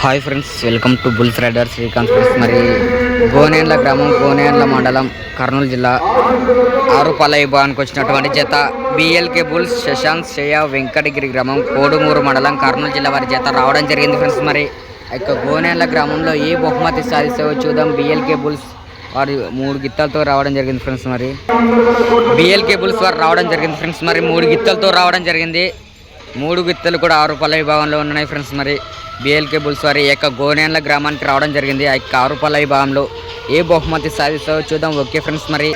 Hi friends welcome to bulls rider Srikanth friends. మరి గోనేండ్ల గ్రామం గోనేండ్ల మండలం కర్నూలు జిల్లా ఆరుపాల విభాగానికి వచ్చినటువంటి జత బిఎల్కే బుల్స్ శశాంత్ శ్రేయ వెంకటగిరి గ్రామం కోడుమూరు మండలం కర్నూలు జిల్లా వారి జత రావడం జరిగింది ఫ్రెండ్స్. మరి యొక్క గోనేండ్ల గ్రామంలో ఏ బహుమతి సాధిస్తావో చూద్దాం. బిఎల్కే బుల్స్ వారు మూడు గిత్తలతో రావడం జరిగింది ఫ్రెండ్స్. మరి బిఎల్కే బుల్స్ వారు రావడం జరిగింది ఫ్రెండ్స్. మరి మూడు గిత్తలతో రావడం జరిగింది. మూడు గిత్తలు కూడా ఆరు పల్ల విభాగంలో ఉన్నాయి ఫ్రెండ్స్ మరి. బిఎల్కే బుల్స్ వారి యొక్క గోనేన్ల గ్రామానికి రావడం జరిగింది. ఆ యొక్క ఆరు పల్ల విభాగంలో ఏ బహుమతి సాధిస్తావో చూద్దాం. ఓకే ఫ్రెండ్స్ మరి.